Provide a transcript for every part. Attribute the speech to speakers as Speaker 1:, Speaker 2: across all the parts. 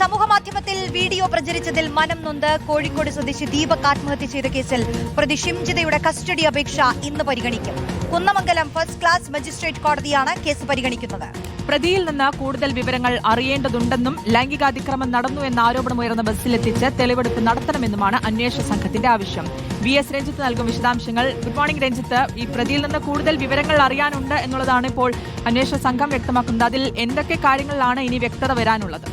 Speaker 1: സമൂഹമാധ്യമത്തിൽ വീഡിയോ പ്രചരിച്ചതിൽ മനം നൊന്ത് കോഴിക്കോട് സ്വദേശി ദീപക് ആത്മഹത്യ ചെയ്ത കേസിൽ പ്രതി ഷിംജിതയുടെ കസ്റ്റഡി അപേക്ഷ ഇന്ന് പരിഗണിക്കും. കുന്നമംഗലം ഫസ്റ്റ് ക്ലാസ് മജിസ്ട്രേറ്റ് കോടതിയാണ് കേസ് പരിഗണിക്കുന്നത്.
Speaker 2: പ്രതിയിൽ നിന്ന് കൂടുതൽ വിവരങ്ങൾ അറിയേണ്ടതുണ്ടെന്നും ലൈംഗികാതിക്രമം നടന്നു എന്ന ആരോപണമുയർന്ന ബസ്സിലെത്തിച്ച് തെളിവെടുപ്പ് നടത്തണമെന്നുമാണ് അന്വേഷണ സംഘത്തിന്റെ ആവശ്യം. വി എസ് രഞ്ജിത്ത് നൽകും വിശദാംശങ്ങൾ. Good morning Ranjith. ഈ പ്രതിയിൽ നിന്ന് കൂടുതൽ വിവരങ്ങൾ അറിയാനുണ്ട് എന്നുള്ളതാണ് ഇപ്പോൾ അന്വേഷണ സംഘം വ്യക്തമാക്കുന്നത്. അതിൽ എന്തൊക്കെ കാര്യങ്ങളിലാണ് ഇനി വ്യക്തത വരാനുള്ളത്?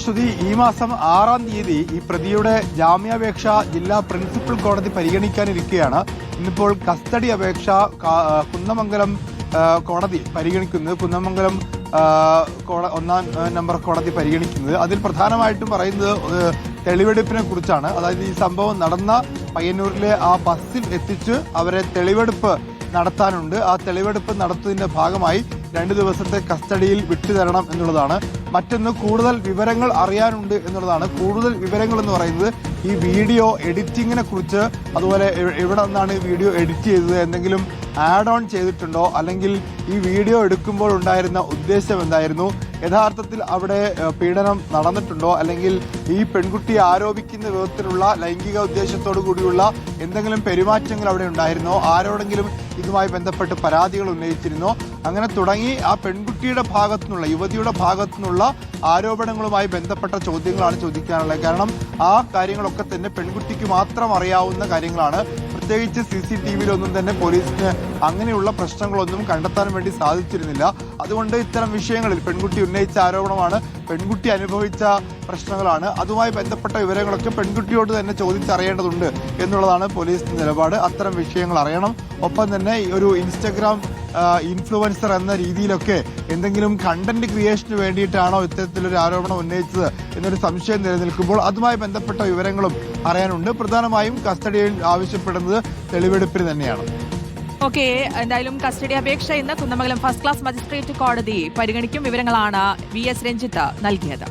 Speaker 3: ശ്രുതി ഈ മാസം ആറാം തീയതി ഈ പ്രതിയുടെ ജാമ്യാപേക്ഷ ജില്ലാ പ്രിൻസിപ്പൽ കോടതി പരിഗണിക്കാനിരിക്കുകയാണ്. ഇന്നിപ്പോൾ കസ്റ്റഡി അപേക്ഷ കുന്നമംഗലം കോടതി പരിഗണിക്കുന്നത് കുന്നമംഗലം ഒന്നാം നമ്പർ കോടതി പരിഗണിക്കുന്നത്. അതിൽ പ്രധാനമായിട്ടും പറയുന്നത് തെളിവെടുപ്പിനെ കുറിച്ചാണ്. അതായത് ഈ സംഭവം നടന്ന പയ്യന്നൂരിലെ ആ ബസ്സിൽ എത്തിച്ച് അവരെ തെളിവെടുപ്പ് നടത്താനുണ്ട്. ആ തെളിവെടുപ്പ് നടത്തുന്നതിന്റെ ഭാഗമായി രണ്ട് ദിവസത്തെ കസ്റ്റഡിയിൽ വിട്ടുതരണം എന്നുള്ളതാണ്. മറ്റൊന്ന് കൂടുതൽ വിവരങ്ങൾ അറിയാനുണ്ട് എന്നുള്ളതാണ്. കൂടുതൽ വിവരങ്ങൾ എന്ന് പറയുന്നത് ഈ വീഡിയോ എഡിറ്റിങ്ങിനെ കുറിച്ച് അതുപോലെ എവിടെ നിന്നാണ് ഈ വീഡിയോ എഡിറ്റ് ചെയ്തത് എന്തെങ്കിലും ആഡ് ഓൺ ചെയ്തിട്ടുണ്ടോ അല്ലെങ്കിൽ ഈ വീഡിയോ എടുക്കുമ്പോൾ ഉണ്ടായിരുന്ന ഉദ്ദേശം എന്തായിരുന്നു യഥാർത്ഥത്തിൽ അവിടെ പീഡനം നടന്നിട്ടുണ്ടോ? അല്ലെങ്കിൽ ഈ പെൺകുട്ടിയെ ആരോപിക്കുന്ന വിധത്തിലുള്ള ലൈംഗിക ഉദ്ദേശത്തോടു കൂടിയുള്ള എന്തെങ്കിലും പെരുമാറ്റങ്ങൾ അവിടെ ഉണ്ടായിരുന്നോ? ആരോടെങ്കിലും ഇതുമായി ബന്ധപ്പെട്ട് പരാതികൾ ഉന്നയിച്ചിരുന്നോ? അങ്ങനെ തുടങ്ങി ആ പെൺകുട്ടിയുടെ ഭാഗത്തു നിന്നുള്ള യുവതിയുടെ ഭാഗത്തു നിന്നുള്ള ആരോപണങ്ങളുമായി ബന്ധപ്പെട്ട ചോദ്യങ്ങളാണ് ചോദിക്കാനുള്ളത്. കാരണം ആ കാര്യങ്ങളൊക്കെ തന്നെ പെൺകുട്ടിക്ക് മാത്രം അറിയാവുന്ന കാര്യങ്ങളാണ്. പ്രത്യേകിച്ച് സി സി ടി വിയിലൊന്നും തന്നെ പോലീസിന് അങ്ങനെയുള്ള പ്രശ്നങ്ങളൊന്നും കണ്ടെത്താൻ വേണ്ടി സാധിച്ചിരുന്നില്ല. അതുകൊണ്ട് ഇത്തരം വിഷയങ്ങളിൽ പെൺകുട്ടി ഉന്നയിച്ച ആരോപണമാണ് പെൺകുട്ടി അനുഭവിച്ച പ്രശ്നങ്ങളാണ്. അതുമായി ബന്ധപ്പെട്ട വിവരങ്ങളൊക്കെ പെൺകുട്ടിയോട് തന്നെ ചോദിച്ചറിയേണ്ടതുണ്ട് എന്നുള്ളതാണ് പോലീസിന്റെ നിലപാട്. അത്തരം വിഷയങ്ങൾ അറിയണം. ഒപ്പം തന്നെ ഒരു ഇൻസ്റ്റഗ്രാം ഇൻഫ്ലുവൻസർ എന്ന രീതിയിലൊക്കെ എന്തെങ്കിലും കണ്ടന്റ് ക്രിയേഷന് വേണ്ടിയിട്ടാണോ ഇത്തരത്തിലൊരു ആരോപണം ഉന്നയിച്ചത് എന്നൊരു സംശയം നിലനിൽക്കുമ്പോൾ അതുമായി ബന്ധപ്പെട്ട വിവരങ്ങളും അറിയാനുണ്ട്. പ്രധാനമായും കസ്റ്റഡിയിൽ ആവശ്യപ്പെടുന്നത് തെളിവെടുപ്പിന് തന്നെയാണ്.
Speaker 2: ഓക്കെ എന്തായാലും കസ്റ്റഡി അപേക്ഷ ഇന്ന് കുന്നമംഗലം ഫസ്റ്റ് ക്ലാസ് മജിസ്ട്രേറ്റ് കോടതി പരിഗണിക്കും വിവരങ്ങളാണ് വി എസ് രഞ്ജിത്ത് നൽകിയത്.